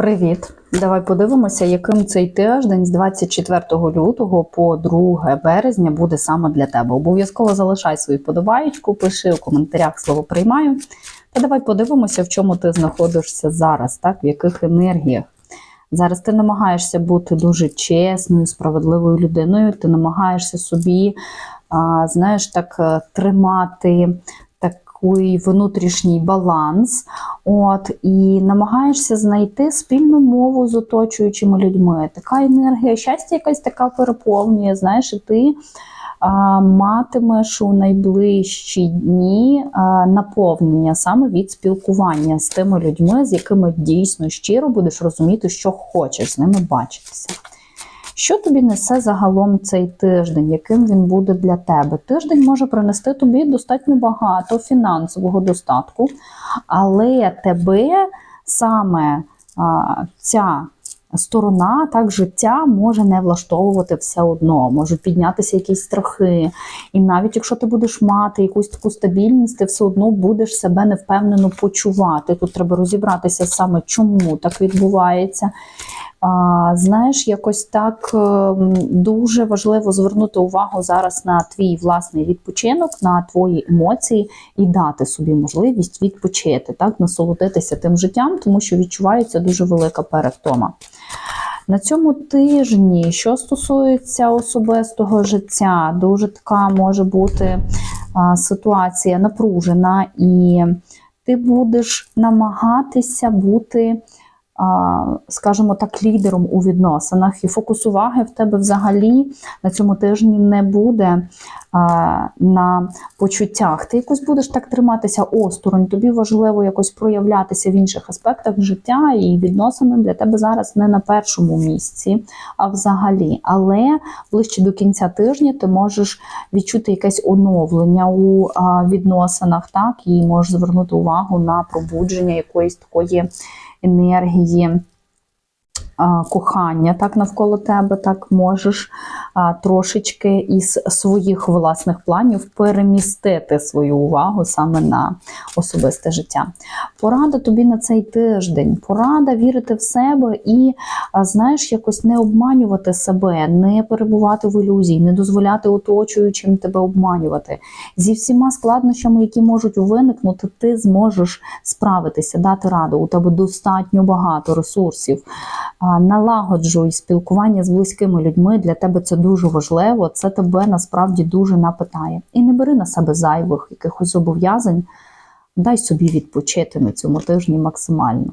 Привіт! Давай подивимося, яким цей тиждень з 24 лютого по 2 березня буде саме для тебе. Обов'язково залишай свою подобаєчку, пиши у коментарях слово приймаю. Та давай подивимося, в чому ти знаходишся зараз, так? в яких енергіях. Зараз ти намагаєшся бути дуже чесною, справедливою людиною. Ти намагаєшся собі, знаєш, так е, тримати такий внутрішній баланс. От, і намагаєшся знайти спільну мову з оточуючими людьми. Така енергія щастя якась така переповнює. Знаєш, і ти а, матимеш у найближчі дні а, наповнення саме від спілкування з тими людьми, з якими дійсно щиро будеш розуміти, що хочеш з ними бачитися. Що тобі несе загалом цей тиждень, яким він буде для тебе? Тиждень може принести тобі достатньо багато фінансового достатку, але тебе саме а, ця сторона так життя може не влаштовувати все одно, можуть піднятися якісь страхи. І навіть якщо ти будеш мати якусь таку стабільність, ти все одно будеш себе невпевнено почувати. Тут треба розібратися саме, чому так відбувається. Знаєш, якось так ем, дуже важливо звернути увагу зараз на твій власний відпочинок, на твої емоції і дати собі можливість відпочити, так, насолодитися тим життям, тому що відчувається дуже велика перевтома. На цьому тижні, що стосується особистого життя, дуже така може бути ситуація напружена, і ти будеш намагатися бути скажімо так, лідером у відносинах, і фокус уваги в тебе взагалі на цьому тижні не буде на почуттях. Ти якось будеш так триматися осторонь, тобі важливо якось проявлятися в інших аспектах життя і відносини для тебе зараз не на першому місці, а взагалі. Але ближче до кінця тижня ти можеш відчути якесь оновлення у відносинах, так, і можеш звернути увагу на пробудження якоїсь такої енергії її кохання так навколо тебе, так можеш трошечки із своїх власних планів перемістити свою увагу саме на особисте життя. Порада тобі на цей тиждень, порада вірити в себе і, знаєш, якось не обманювати себе, не перебувати в ілюзії, не дозволяти оточуючим тебе обманювати. Зі всіма складнощами, які можуть виникнути, ти зможеш справитися, дати раду. У тебе достатньо багато ресурсів налагоджуй спілкування з близькими людьми. Для тебе це дуже важливо. Це тебе насправді дуже напитає. І не бери на себе зайвих якихось зобов'язань. Дай собі відпочити на цьому тижні максимально.